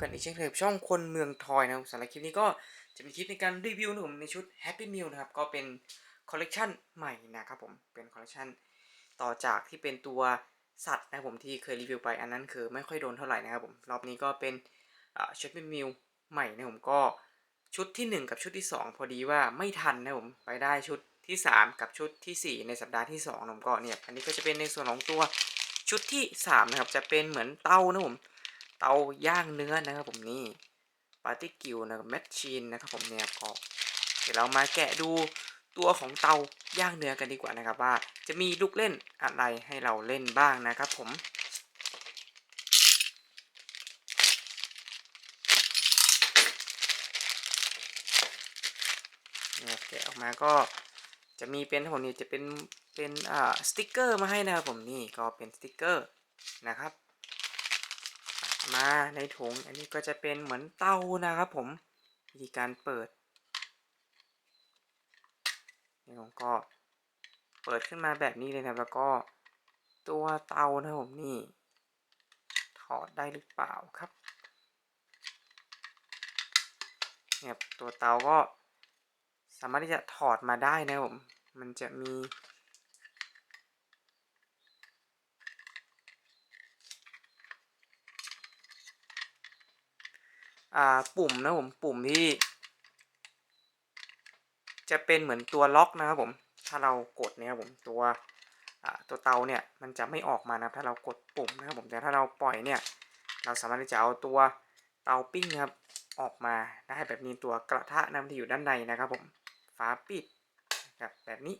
กันอีกเช่นเคยช่องคนเมืองทอยนะครับสำหรับคลิปนี้ก็จะเป็นคลิปในการรีวิวนะผมในชุด Happy Meal นะครับ ก็เป็นคอลเลกชันใหม่นะครับผมเป็นคอลเลกชันต่อจากที่เป็นตัวสัตว์นะผมที่เคยรีวิวไปอันนั้นคือไม่ค่อยโดนเท่าไหร่นะครับผมรอบนี้ก็เป็นชุดเป็นมิลใหม่นะผมก็ชุดทีหนึ่1 กับชุดที่ 2 พอดีว่าไม่ทันนะผมไปได้ชุดที่ 3 กับชุดทีสี่4 ในสัปดาห์ที่2นะผมก็เนี่ยอันนี้ก็จะเป็นในส่วนของตัวชุดที่ 3 นะครับ จะเป็นเหมือนเตานะผม เตาย่างเนื้อนะครับผมนี่ปาร์ตี้กิวนะครับแมชชีนนะครับผมเนี่ยก็เดี๋ยวเรามาแกะดูตัวของเตาย่างเนื้อกันดีกว่านะครับว่า จะมีลูกเล่นอะไรให้เราเล่นบ้างนะครับผมเนี่ยแกะออกมาก็จะมีเป็นผมนี่จะเป็นเป็นอ่าสติกเกอร์มาให้นะครับผมนี่ก็เป็นสติกเกอร์นะครับ มาในถุง อันนี้ก็จะเป็นเหมือนเตานะครับผมวิธีการเปิดนี่ผมก็เปิดขึ้นมาแบบนี้เลยนะแล้วก็ตัวเตานะผมนี่ถอดได้หรือเปล่าครับเนี่ยตัวเตาก็สามารถที่จะถอดมาได้นะผมมันจะมี อ่าปุ่มนะผมปุ่มที่ จะเป็นเหมือนตัวล็อกนะครับผม ถ้าเรากดเนี่ยผมตัวตัวเตาเนี่ยมันจะไม่ออกมานะครับถ้าเรากดปุ่มนะครับผมแต่ถ้าเราปล่อยเนี่ยเราสามารถที่จะเอาตัวเตาปิ้งครับออกมาได้แบบนี้ตัวกระทะน้ำที่อยู่ด้านในนะครับผมฝาปิดครับแบบนี้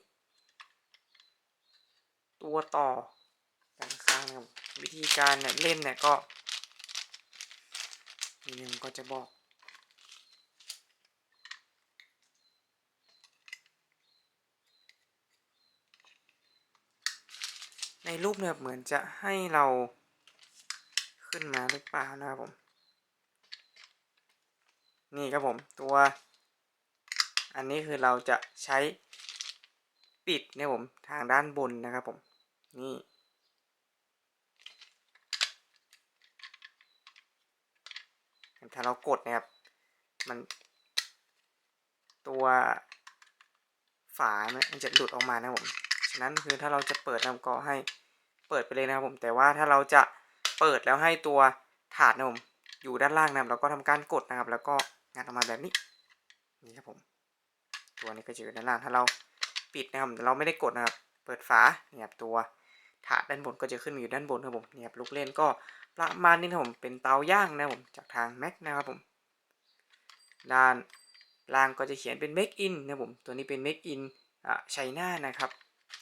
ตัวต่อด้านข้างนะครับวิธีการเนี่ยเล่นเนี่ยก็ ทีหนึ่งก็จะบอก ในรูปเนี่ยเหมือนจะให้เราขึ้นมาหรือเปล่านะครับผม นี่ครับผมตัว อันนี้คือเราจะใช้ปิดเนี่ยผมทางด้านบนนะครับผม นี่ ถ้าเรากดนะครับ มันตัวฝาเนี่ยมันจะหลุดออกมานะผม ฉะนั้นคือถ้าเราจะเปิดนะครับก็ให้เปิดไปเลยนะครับผม แต่ว่าถ้าเราจะเปิดแล้วให้ตัวถาดนะผมอยู่ด้านล่างนะครับเราก็ทำการกดนะครับ แล้วก็งัดออกมาแบบนี้ นี่ครับผม ตัวนี้ก็จะอยู่ด้านล่าง ถ้าเราปิดนะครับ เราไม่ได้กดนะครับ เปิดฝาเนี่ยบตัว ถาดด้านบนก็จะขึ้นอยู่ด้านบนครับผมเนี่ยลูกเล่นก็ประมาณนี้นะผมเป็นเตาย่างนะผมจากทาง Mac นะครับผมด้านล่างก็จะเขียนเป็น Make in นะผมตัวนี้เป็น Make in อ่าไชน่านะครับ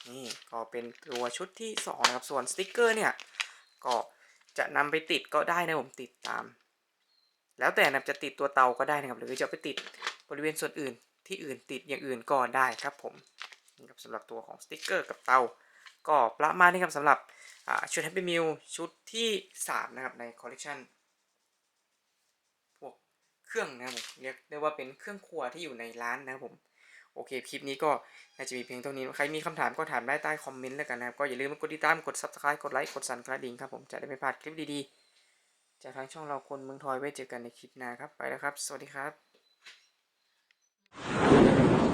นี่ก็เป็นตัวชุดที่2นะครับส่วนสติกเกอร์เนี่ยก็จะนำไปติดก็ได้นะผมติดตาม แล้วแต่นะจะติดตัวเตาก็ได้นะครับหรือจะไปติดบริเวณส่วนอื่นที่อื่นติดอย่างอื่นก็ได้ครับผมนี่ครับสำหรับตัวของสติกเกอร์กับเตา ก็ประมาณนี้ครับสำหรับชุด Happy Meal ชุดที่ 3 นะครับในคอลเลกชันพวกเครื่องนะครับผมเรียกได้ว่าเป็นเครื่องครัวที่อยู่ในร้านนะครับผม โอเค คลิปนี้ก็น่าจะมีเพียงเท่านี้ ใครมีคำถามก็ถามได้ใต้คอมเมนต์แล้วกันนะครับ ก็อย่าลืมกดติดตาม กด Subscribe กดไลค์ กดสั่นกระดิ่งครับผม จะได้ไม่พลาดคลิปดีๆ จากทางช่องเราคนเมืองทอยไว้เจอกันในคลิปหน้าครับ ไปแล้วครับ สวัสดีครับ